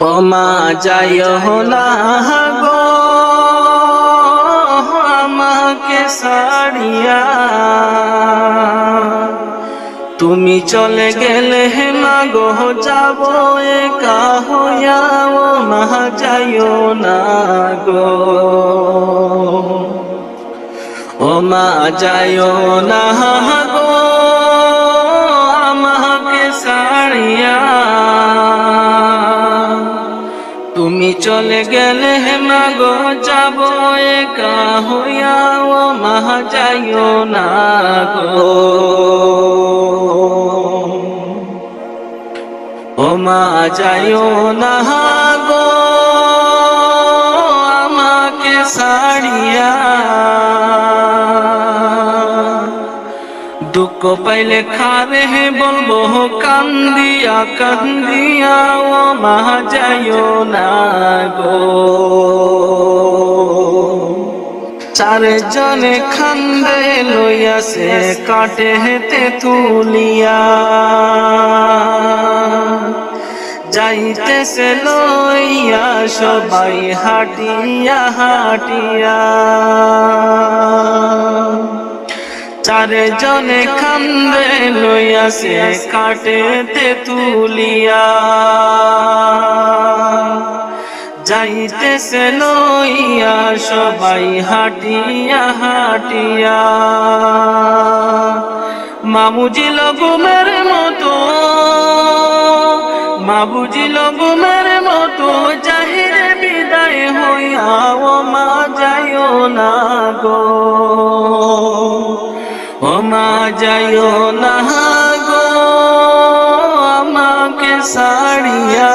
ও মা, যাইও না গো। আমাকে সারিয়া তুমি চলে গেলে হে মা গো, যাব একা হইয়া। ও মা, যাইও না গো। ও মা, যাইও না গো। চলে গেলে হে মা গো যাব একা হইয়া ও মা যাইও না গো ও মা যাইও না গো আমাকে সারিয়া দুঃখ পাইলে খারে হে বলব কান্দিয়া কান্দিয়া, ও মা যাইও না গো। চারজনে খান্দে লইয়াছে কাটে হেতে তুলিয়া। যাইতেছে লইয়া সবাই হাটিয়া হাটিয়া। চারজনে খান্দে লইয়াছে কাটেতে তুলিয়া। যাইতেছে লইয়া সবাই হাটিয়া হাটিয়া। মামুজিল গুমের মতো মা বুঝিল গুমের মতো, জাহির বিদায় হইয়া ও মা যাইও না গো। মা যাইও না গো, আমাকে সারিয়া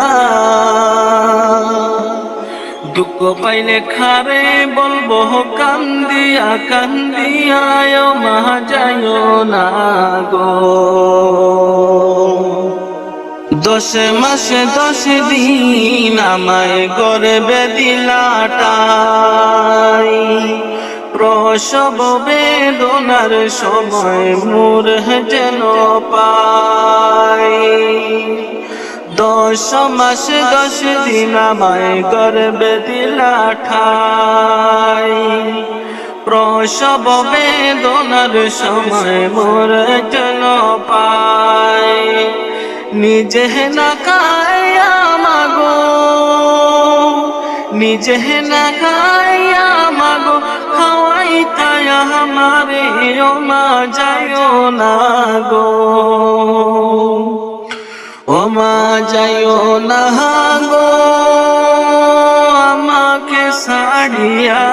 দুঃখ পাইলে খারে বলব, কান্দিয়া কান্দিয়া, ও মা যাইও না গো। দশ মাসে দশ দিন আমায় গর্বে দিলাটাই। প্রসব বেদনার সময় মোর যেন পাই। দশ মাস দশ দিন আমায় গর্বে দিলাঠাই প্রসব বেদনার সময় মোর যেন পাই। নিজে না খায়া মাগো, নিজে না আমারে ও মা, যাইও না গো। ও মা, যাইও না গো, আমাকে সারিয়া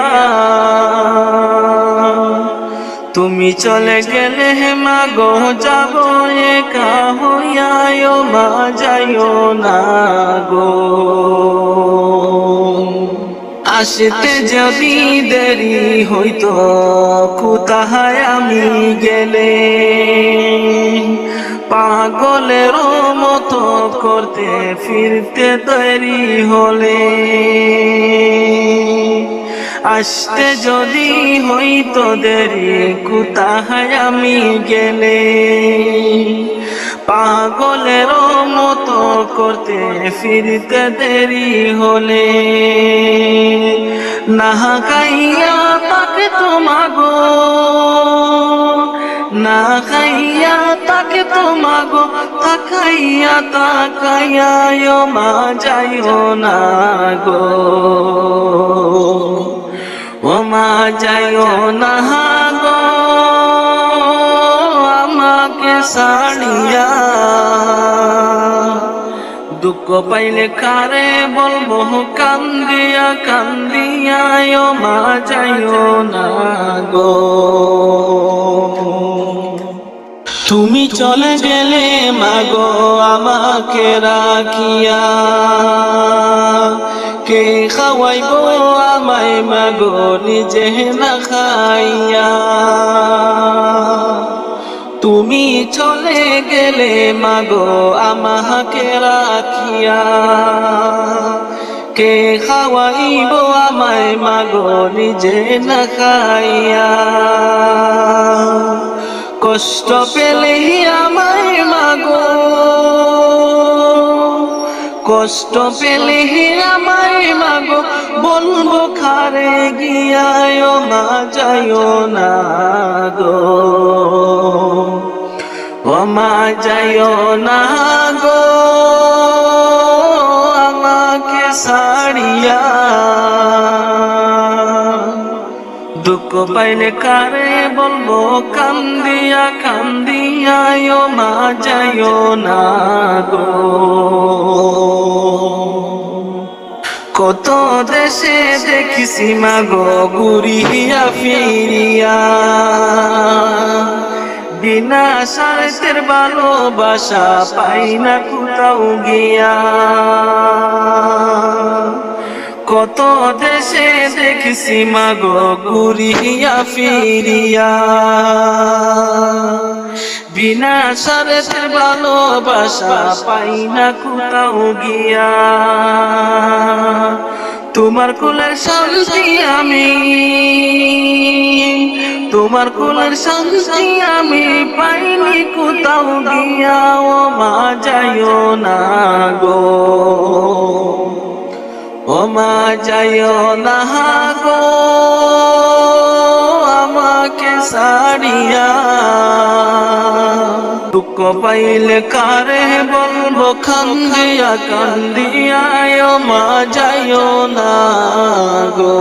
তুমি চলে গেলে হে মা গো, যাব একা হইয়া, ও মা, যাইও না গো। আসতে যদি দেরি হইতো কোথায় আমি গেলে? পাগলের মতো করতে ফিরতে তৈরি হলে। আসতে যদি হইতো দেরি, কোথায় আমি গেলে? পাগলের মতো করতে ফিরতে দেরি হলে। না খাইয়া তাকে তোমাগো, না খাইয়া তাকে তোমাগো, তাকাইয়া তাকাইয়া মা যাইও না গো। ও মা যাইও না গো, আমাকে সাড়িয়া দুঃখ পাইলে কারে বলব? কান্দিয়া কান্দিয়া মা যাইও না গো। তুমি চলে গেলে মাগো আমাকে রাখিয়া। কে খাওয়াইব আমায় মাগো নিজে না খাইয়া। তুমি চলে গেলে মাগো আমাকে কে খাওয়াইব আমায় মাগো নিজে না খাইয়া কষ্ট পেলে আমায় মাগো কষ্ট পেলে আমায় মাগো বলব খারে গিয়ায় মা যাইও না গো ও মা যাইও না গো সারিয়া দুঃখ পাইলে কারে বলব কান্দিয়া কান্দিয়া ও মা যাইও না গো কত দেশে দেখিসি মাগো ঘুরিয়া ফিরিয়া বিনা স্বার্থের ভালোবাসা পাই না কোথাও গিয়া। কত দেশে দেখছি মাগো, ঘুরিয়া ফিরিয়া। বিনা স্বার্থের ভালোবাসা পাই না কোথাও গিয়া। তোমার কুলের শান্তি আমি তোমার কুলের শান্তি আমি পাইনি, কোথাও গিয়া ও মা যাইও না গো। ও মা যাইও না গো, আমাকে সারিয়া দুঃখ পাইলে কারে বলব খান্দিয়া কান্দিয়া ও মা যাইও না গো।